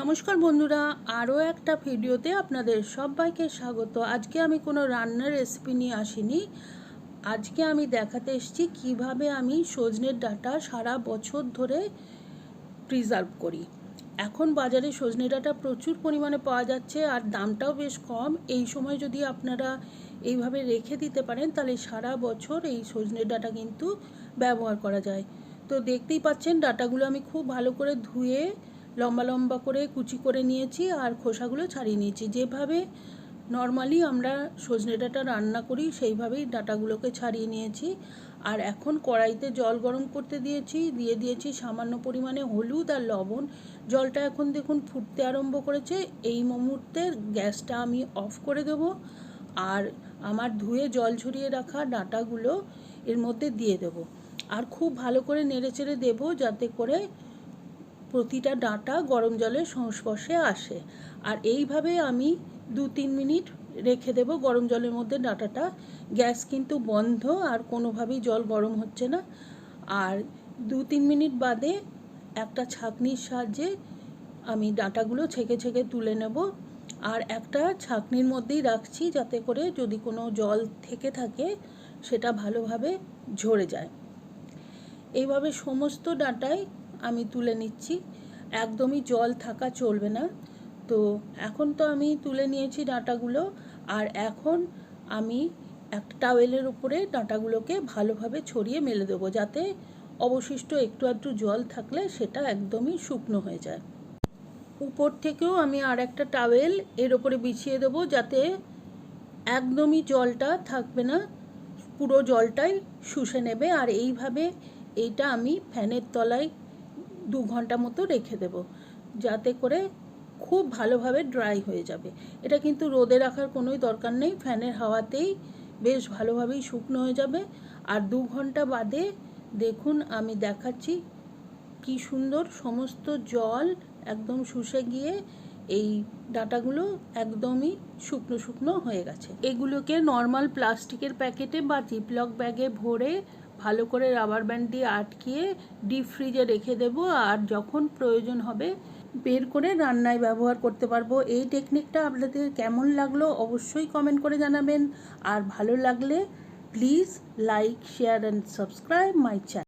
নমস্কার বন্ধুরা, আরও একটা ভিডিওতে আপনাদের সবাইকে স্বাগত। আজকে আমি কোনো রান্নার রেসিপি নিয়ে আসিনি। আজকে আমি দেখাতে এসেছি কীভাবে আমি সজনের ডাটা সারা বছর ধরে প্রিজার্ভ করি। এখন বাজারে সজনে ডাটা প্রচুর পরিমাণে পাওয়া যাচ্ছে আর দামটাও বেশ কম। এই সময় যদি আপনারা এইভাবে রেখে দিতে পারেন, তাহলে সারা বছর এই সজনে ডাটা কিন্তু ব্যবহার করা যায়। তো দেখতেই পাচ্ছেন, ডাটাগুলো আমি খুব ভালো করে ধুয়ে লম্বা লম্বা করে কুচি করে নিয়েছি আর খোসাগুলো ছাড়িয়ে নিয়েছি। যেভাবে নর্মালি আমরা সজনে ডাঁটা রান্না করি, সেইভাবেই ডাঁটাগুলোকে ছাড়িয়ে নিয়েছি। আর এখন কড়াইতে জল গরম করতে দিয়েছি, দিয়ে দিয়েছি সামান্য পরিমাণে হলুদ আর লবণ। জলটা এখন দেখুন ফুটতে আরম্ভ করেছে। এই মুহূর্তে গ্যাসটা আমি অফ করে দেব আর আমার ধুয়ে জল ঝরিয়ে রাখা ডাঁটাগুলো এর মধ্যে দিয়ে দেব। আর খুব ভালো করে নেড়ে চেড়ে দেবো যাতে করে প্রতিটা ডাঁটা গরম জলের সংস্পর্শে আসে। আর এইভাবে আমি দু তিন মিনিট রেখে দেব গরম জলের মধ্যে ডাঁটাটা। গ্যাস কিন্তু বন্ধ, আর কোনোভাবেই জল গরম হচ্ছে না। আর দু তিন মিনিট বাদে একটা ছাঁকনির সাহায্যে আমি ডাঁটাগুলো ছেঁকে ছেঁকে তুলে নেব। আর একটা ছাঁকনির মধ্যেই রাখছি যাতে করে যদি কোনো জল থেকে থাকে, সেটা ভালোভাবে ঝরে যায়। এইভাবে সমস্ত ডাঁটাই আমি তুলে নিচ্ছি। একদমই জল থাকা চলবে না। তো এখন তো আমি তুলে নিয়েছি ডাঁটাগুলো। আর এখন আমি একটা টাওয়েলের উপরে ডাঁটাগুলোকে ভালোভাবে ছড়িয়ে মেলে দেবো যাতে অবশিষ্ট একটু একটু জল থাকলে সেটা একদমই শুকনো হয়ে যায়। উপর থেকেও আমি আর একটা টাওয়েল এর ওপরে বিছিয়ে দেবো যাতে একদমই জলটা থাকবে না। পুরো জলটাই শুষে নেবে। আর এইভাবে এইটা আমি ফ্যানের তলায় দু ঘণ্টা মতো রেখে দেব, যাতে করে খুব ভালোভাবে ড্রাই হয়ে যাবে। এটা কিন্তু রোদে রাখার কোনোই দরকার নেই, ফ্যানের হাওয়াতেই বেশ ভালোভাবেই শুকনো হয়ে যাবে। আর দু ঘণ্টা বাদে দেখুন, আমি দেখাচ্ছি কি সুন্দর সমস্ত জল একদম শুষে গিয়ে এই ডাটাগুলো একদমই শুকনো শুকনো হয়ে গেছে। এগুলোকে নর্মাল প্লাস্টিকের প্যাকেটে বা জিপলক ব্যাগে ভরে ভালো করে রাবার ব্যান্ড দিয়ে আটকিয়ে ডিপ ফ্রিজে রেখে দেব। আর যখন প্রয়োজন হবে, বের করে রান্নায় ব্যবহার করতে পারব। এই টেকনিকটা আপনাদের কেমন লাগল অবশ্যই কমেন্ট করে জানাবেন। আর ভালো লাগলে please like share and subscribe my channel